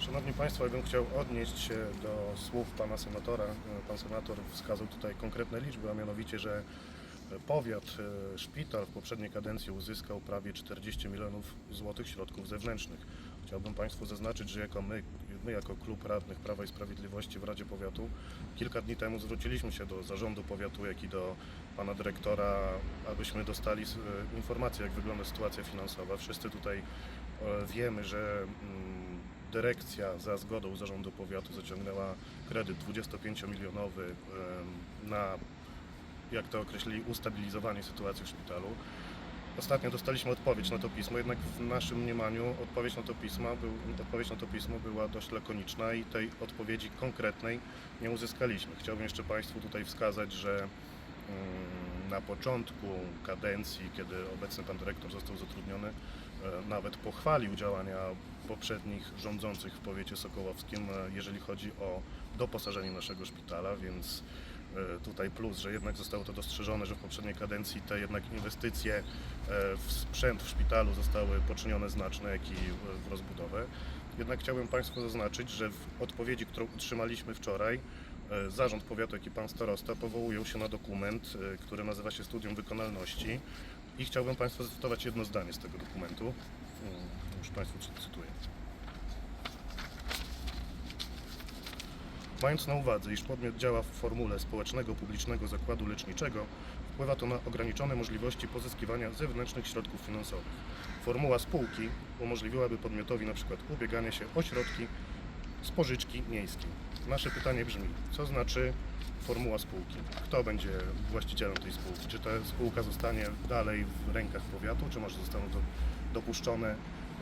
Szanowni Państwo, ja bym chciał odnieść się do słów pana senatora. Pan senator wskazał tutaj konkretne liczby, a mianowicie, że powiat, e, szpital w poprzedniej kadencji uzyskał prawie 40 milionów złotych środków zewnętrznych. Chciałbym Państwu zaznaczyć, że jako my, my jako klub radnych Prawa i Sprawiedliwości w Radzie Powiatu kilka dni temu zwróciliśmy się do zarządu powiatu, jak i do pana dyrektora, abyśmy dostali e, informację, jak wygląda sytuacja finansowa. Wszyscy tutaj e, wiemy, że mm, dyrekcja za zgodą zarządu powiatu zaciągnęła kredyt 25-milionowy em, na, jak to określili, ustabilizowanie sytuacji w szpitalu. Ostatnio dostaliśmy odpowiedź na to pismo, jednak w naszym mniemaniu odpowiedź na to był, odpowiedź na to pismo była dość lakoniczna i tej odpowiedzi konkretnej nie uzyskaliśmy. Chciałbym jeszcze Państwu tutaj wskazać, że na początku kadencji, kiedy obecny pan dyrektor został zatrudniony, e, nawet pochwalił działania poprzednich rządzących w powiecie sokołowskim, e, jeżeli chodzi o doposażenie naszego szpitala, więc e, tutaj plus, że jednak zostało to dostrzeżone, że w poprzedniej kadencji te jednak inwestycje w sprzęt w szpitalu zostały poczynione znaczne, jak i w- rozbudowę. Jednak chciałbym Państwu zaznaczyć, że w odpowiedzi, którą otrzymaliśmy wczoraj, Zarząd Powiatu, jak i Pan Starosta powołują się na dokument, e, który nazywa się Studium Wykonalności i chciałbym Państwu zacytować jedno zdanie z tego dokumentu. Mm, Już Państwu cytuję. Mając na uwadze, iż podmiot działa w formule społecznego publicznego zakładu leczniczego, wpływa to na ograniczone możliwości pozyskiwania zewnętrznych środków finansowych. Formuła spółki umożliwiłaby podmiotowi np. ubieganie się o środki z pożyczki miejskiej. Nasze pytanie brzmi, co znaczy formuła spółki? Kto będzie właścicielem tej spółki? Czy ta spółka zostanie dalej w rękach powiatu, czy może zostaną do, dopuszczone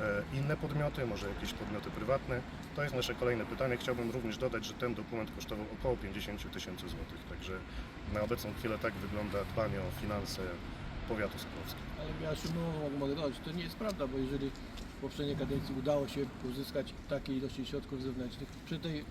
e, inne podmioty, może jakieś podmioty prywatne? To jest nasze kolejne pytanie. Chciałbym również dodać, że ten dokument kosztował około 50 000 tysięcy złotych, także na obecną chwilę tak wygląda dbanie o finanse powiatu sokołowskiego. Ale ja szybko mogę, dodać, to nie jest prawda, bo jeżeli w poprzedniej kadencji udało się uzyskać takiej ilości środków zewnętrznych przy tej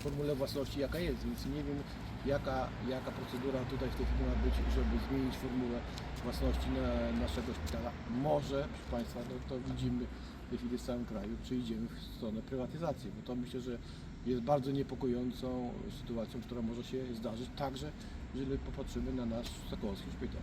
formule własności jaka jest, więc nie wiem jaka, jaka procedura tutaj w tej chwili ma być, żeby zmienić formułę własności na naszego szpitala. Może, proszę Państwa, no to widzimy w tej chwili w całym kraju, czy idziemy w stronę prywatyzacji, bo to myślę, że jest bardzo niepokojącą sytuacją, która może się zdarzyć, także jeżeli popatrzymy na nasz sokołowski szpital.